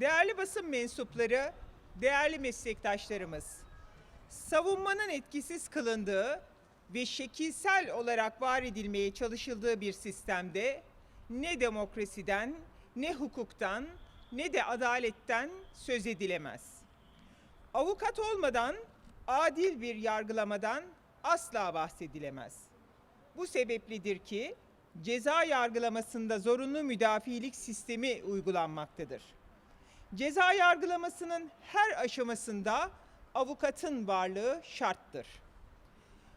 Değerli basın mensupları, değerli meslektaşlarımız, savunmanın etkisiz kılındığı ve şekilsel olarak var edilmeye çalışıldığı bir sistemde ne demokrasiden, ne hukuktan, ne de adaletten söz edilemez. Avukat olmadan adil bir yargılamadan asla bahsedilemez. Bu sebeplidir ki ceza yargılamasında zorunlu müdafilik sistemi uygulanmaktadır. Ceza yargılamasının her aşamasında avukatın varlığı şarttır.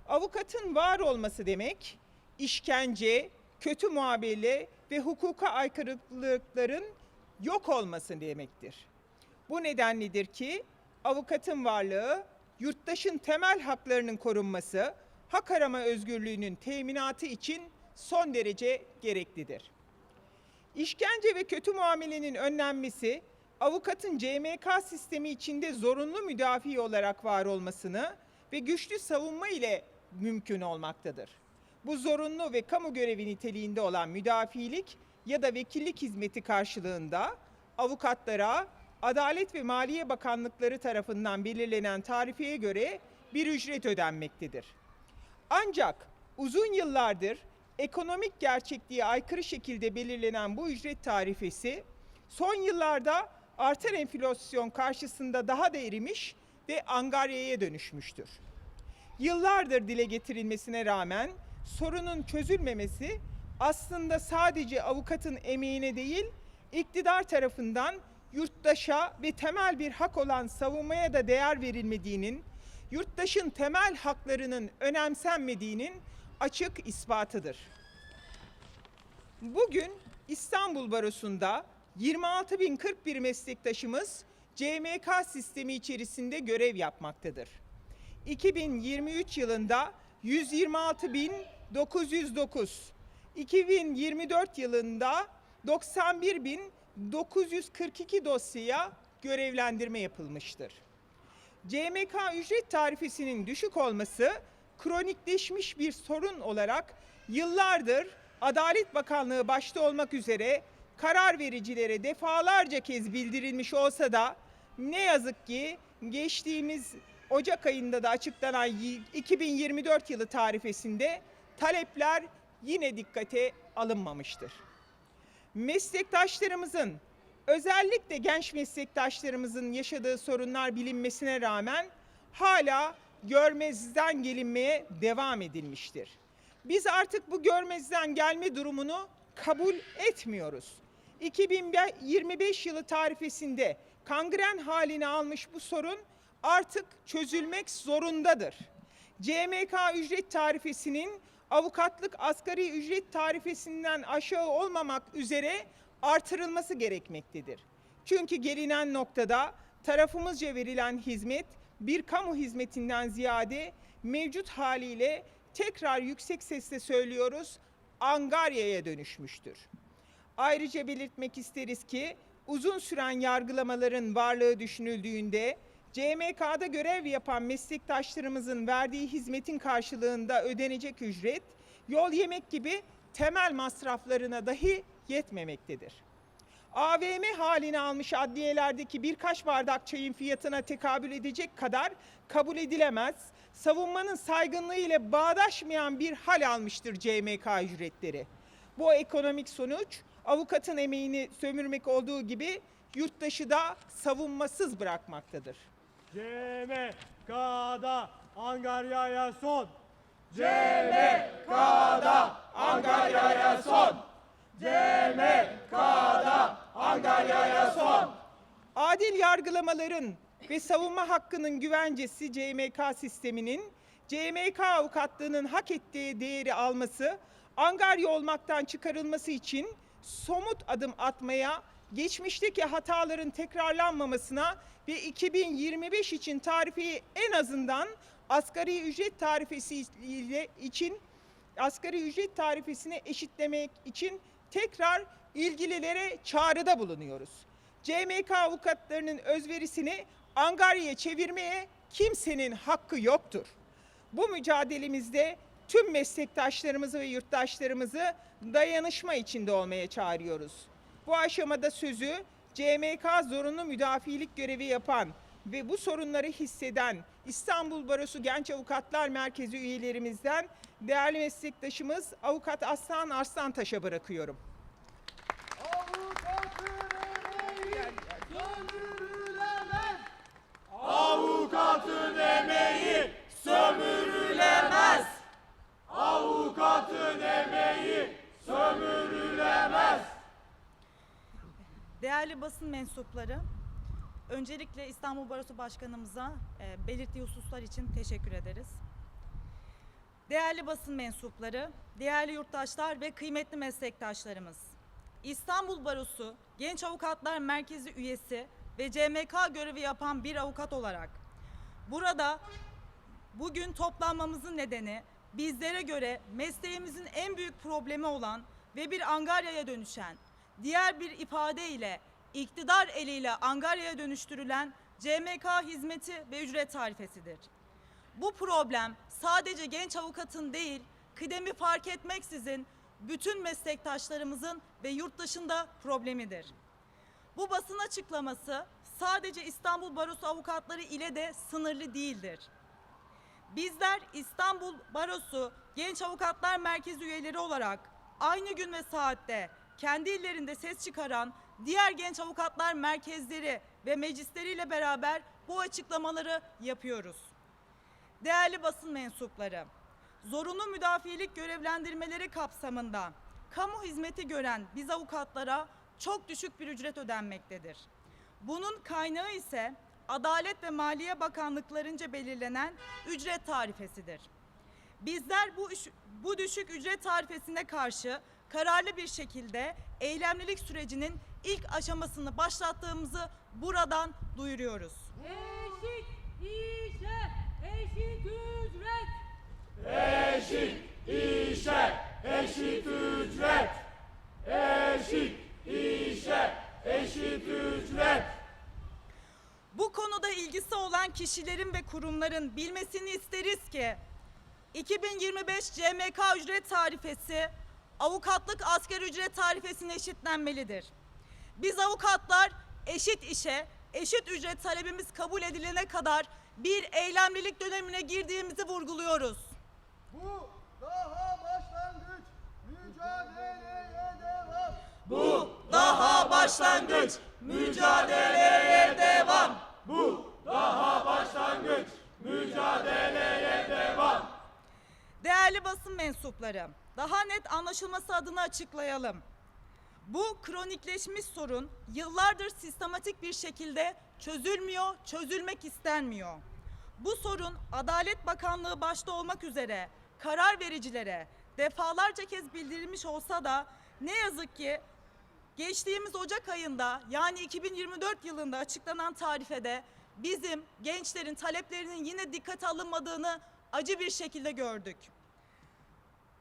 Avukatın var olması demek işkence, kötü muamele ve hukuka aykırılıkların yok olması demektir. Bu nedenledir ki avukatın varlığı yurttaşın temel haklarının korunması, hak arama özgürlüğünün teminatı için son derece gereklidir. İşkence ve kötü muamelenin önlenmesi, avukatın CMK sistemi içinde zorunlu müdafi olarak var olmasını ve güçlü savunma ile mümkün olmaktadır. Bu zorunlu ve kamu görevi niteliğinde olan müdafilik ya da vekillik hizmeti karşılığında avukatlara Adalet ve Maliye Bakanlıkları tarafından belirlenen tarifeye göre bir ücret ödenmektedir. Ancak uzun yıllardır ekonomik gerçekliğe aykırı şekilde belirlenen bu ücret tarifesi son yıllarda artan enflasyon karşısında daha da erimiş ve angaryaya dönüşmüştür. Yıllardır dile getirilmesine rağmen sorunun çözülmemesi aslında sadece avukatın emeğine değil, iktidar tarafından yurttaşa ve temel bir hak olan savunmaya da değer verilmediğinin, yurttaşın temel haklarının önemsenmediğinin açık ispatıdır. Bugün İstanbul Barosu'nda 26.041 meslektaşımız CMK sistemi içerisinde görev yapmaktadır. 2023 yılında 126.909, 2024 yılında 91.942 dosyaya görevlendirme yapılmıştır. CMK ücret tarifesinin düşük olması kronikleşmiş bir sorun olarak yıllardır Adalet Bakanlığı başta olmak üzere karar vericilere defalarca kez bildirilmiş olsa da ne yazık ki geçtiğimiz Ocak ayında da açıklanan y- 2024 yılı tarifesinde talepler yine dikkate alınmamıştır. Meslektaşlarımızın özellikle genç meslektaşlarımızın yaşadığı sorunlar bilinmesine rağmen hala görmezden gelinmeye devam edilmiştir. Biz artık bu görmezden gelme durumunu kabul etmiyoruz. 2025 yılı tarifesinde kangren halini almış bu sorun artık çözülmek zorundadır. CMK ücret tarifesinin avukatlık asgari ücret tarifesinden aşağı olmamak üzere artırılması gerekmektedir. Çünkü gelinen noktada tarafımızca verilen hizmet bir kamu hizmetinden ziyade mevcut haliyle tekrar yüksek sesle söylüyoruz angaryaya dönüşmüştür. Ayrıca belirtmek isteriz ki uzun süren yargılamaların varlığı düşünüldüğünde CMK'da görev yapan meslektaşlarımızın verdiği hizmetin karşılığında ödenecek ücret yol yemek gibi temel masraflarına dahi yetmemektedir. AVM halini almış adliyelerdeki birkaç bardak çayın fiyatına tekabül edecek kadar kabul edilemez, savunmanın saygınlığı ile bağdaşmayan bir hal almıştır CMK ücretleri. Bu ekonomik sonuç avukatın emeğini sömürmek olduğu gibi yurttaşı da savunmasız bırakmaktadır. CMK'da Angarya'ya son. CMK'da Angarya'ya son. CMK'da Angarya'ya son. Adil yargılamaların ve savunma hakkının güvencesi CMK sisteminin CMK avukatlığının hak ettiği değeri alması, angarya olmaktan çıkarılması için somut adım atmaya, geçmişteki hataların tekrarlanmamasına ve 2025 için tarifeyi en azından asgari ücret tarifesi ile için asgari ücret tarifesine eşitlemek için tekrar ilgililere çağrıda bulunuyoruz. CMK avukatlarının özverisini angaryaya çevirmeye kimsenin hakkı yoktur. Bu mücadelemizde tüm meslektaşlarımızı ve yurttaşlarımızı dayanışma içinde olmaya çağırıyoruz. Bu aşamada sözü CMK zorunlu müdafilik görevi yapan ve bu sorunları hisseden İstanbul Barosu Genç Avukatlar Merkezi üyelerimizden değerli meslektaşımız Avukat Aslan Arslantaş'a bırakıyorum. Avukatın emeği sömürülemez. Avukatın emeği sömürülemez. Değerli basın mensupları, öncelikle İstanbul Barosu Başkanımıza e, belirttiği hususlar için teşekkür ederiz. Değerli basın mensupları, değerli yurttaşlar ve kıymetli meslektaşlarımız, İstanbul Barosu Genç Avukatlar Merkezi üyesi ve CMK görevi yapan bir avukat olarak burada bugün toplanmamızın nedeni bizlere göre mesleğimizin en büyük problemi olan ve bir angaryaya dönüşen, diğer bir ifadeyle iktidar eliyle angaryaya dönüştürülen CMK hizmeti ve ücret tarifesidir. Bu problem sadece genç avukatın değil, kıdemi fark etmeksizin bütün meslektaşlarımızın ve yurttaşında problemidir. Bu basın açıklaması sadece İstanbul Barosu avukatları ile de sınırlı değildir. Bizler İstanbul Barosu Genç Avukatlar Merkezi üyeleri olarak aynı gün ve saatte kendi illerinde ses çıkaran diğer genç avukatlar merkezleri ve meclisleriyle beraber bu açıklamaları yapıyoruz. Değerli basın mensupları, zorunlu müdafilik görevlendirmeleri kapsamında kamu hizmeti gören biz avukatlara çok düşük bir ücret ödenmektedir. Bunun kaynağı ise Adalet ve Maliye Bakanlıklarınca belirlenen ücret tarifesidir. Bizler bu, bu düşük ücret tarifesine karşı kararlı bir şekilde eylemlilik sürecinin ilk aşamasını başlattığımızı buradan duyuruyoruz. Eşit işe eşit ücret. Eşit işe eşit ücret. Eşit işe eşit ücret. Bu konuda ilgisi olan kişilerin ve kurumların bilmesini isteriz ki 2025 CMK ücret tarifesi avukatlık asgari ücret tarifesine eşitlenmelidir. Biz avukatlar eşit işe, eşit ücret talebimiz kabul edilene kadar bir eylemlilik dönemine girdiğimizi vurguluyoruz. Bu daha başlangıç. Mücadeleye devam. Bu daha başlangıç. Mücadeleye devam. Bu daha başlangıç. Mücadeleye devam. Değerli basın mensupları, daha net anlaşılması adına açıklayalım. Bu kronikleşmiş sorun yıllardır sistematik bir şekilde çözülmüyor, çözülmek istenmiyor. Bu sorun Adalet Bakanlığı başta olmak üzere karar vericilere defalarca kez bildirilmiş olsa da ne yazık ki Geçtiğimiz Ocak ayında yani 2024 yılında açıklanan tarifede bizim gençlerin taleplerinin yine dikkate alınmadığını acı bir şekilde gördük.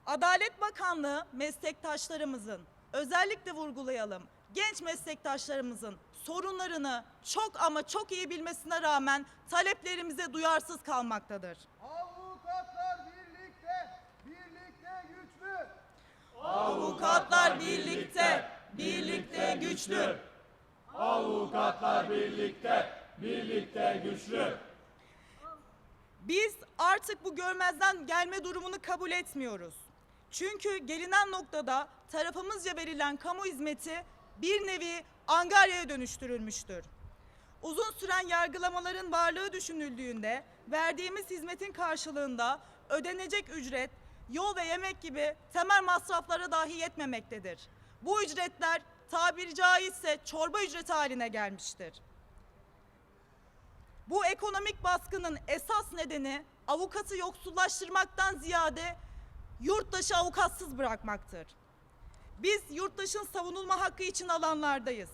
Adalet Bakanlığı meslektaşlarımızın özellikle vurgulayalım genç meslektaşlarımızın sorunlarını çok ama çok iyi bilmesine rağmen taleplerimize duyarsız kalmaktadır. Avukatlar birlikte, birlikte güçlü. Avukatlar birlikte, birlikte güçlü. Avukatlar birlikte, birlikte güçlü. Biz artık bu görmezden gelme durumunu kabul etmiyoruz. Çünkü gelinen noktada tarafımızca verilen kamu hizmeti bir nevi angaryaya dönüştürülmüştür. Uzun süren yargılamaların varlığı düşünüldüğünde verdiğimiz hizmetin karşılığında ödenecek ücret, yol ve yemek gibi temel masraflara dahi yetmemektedir. Bu ücretler tabiri caizse çorba ücreti haline gelmiştir. Bu ekonomik baskının esas nedeni avukatı yoksullaştırmaktan ziyade yurttaşı avukatsız bırakmaktır. Biz yurttaşın savunulma hakkı için alanlardayız.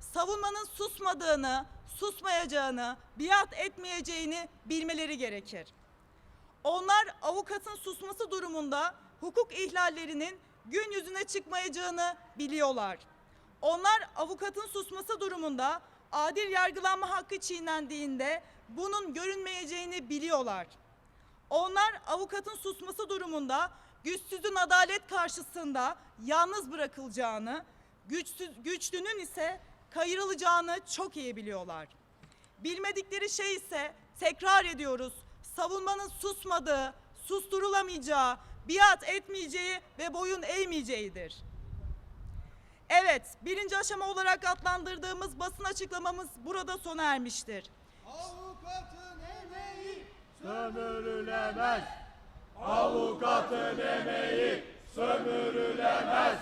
Savunmanın susmadığını, susmayacağını, biat etmeyeceğini bilmeleri gerekir. Onlar avukatın susması durumunda hukuk ihlallerinin gün yüzüne çıkmayacağını biliyorlar. Onlar avukatın susması durumunda adil yargılanma hakkı çiğnendiğinde bunun görünmeyeceğini biliyorlar. Onlar avukatın susması durumunda güçsüzün adalet karşısında yalnız bırakılacağını, güçsüz, güçlünün ise kayırılacağını çok iyi biliyorlar. Bilmedikleri şey ise tekrar ediyoruz. Savunmanın susmadığı, susturulamayacağı, biat etmeyeceği ve boyun eğmeyeceğidir. Evet, birinci aşama olarak adlandırdığımız basın açıklamamız burada sona ermiştir. Avukatın emeği Sömürülemez. Avukatın emeği sömürülemez.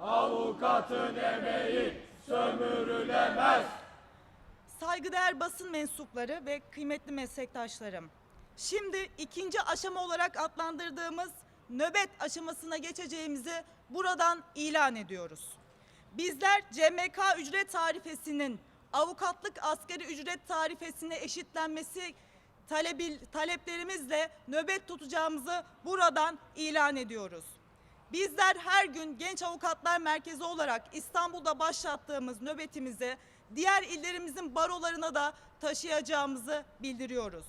Avukatın emeği sömürülemez. Saygıdeğer basın mensupları ve kıymetli meslektaşlarım. Şimdi ikinci aşama olarak adlandırdığımız nöbet aşamasına geçeceğimizi buradan ilan ediyoruz. Bizler CMK ücret tarifesinin avukatlık asgari ücret tarifesine eşitlenmesi talebi, taleplerimizle nöbet tutacağımızı buradan ilan ediyoruz. Bizler her gün Genç Avukatlar Merkezi olarak İstanbul'da başlattığımız nöbetimizi diğer illerimizin barolarına da taşıyacağımızı bildiriyoruz.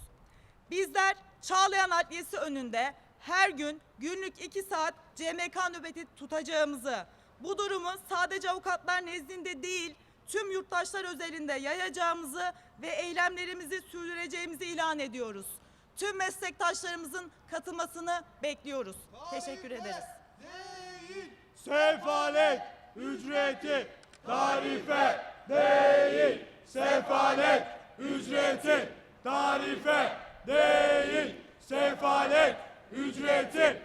Bizler Çağlayan Adliyesi önünde her gün günlük 2 saat CMK nöbeti tutacağımızı, bu durumu sadece avukatlar nezdinde değil, tüm yurttaşlar özelinde yayacağımızı ve eylemlerimizi sürdüreceğimizi ilan ediyoruz. Tüm meslektaşlarımızın katılmasını bekliyoruz. Teşekkür ederiz. değil. Sefalet ücreti tarife değil. Sefalet ücreti tarife değil. Sefalet ücreti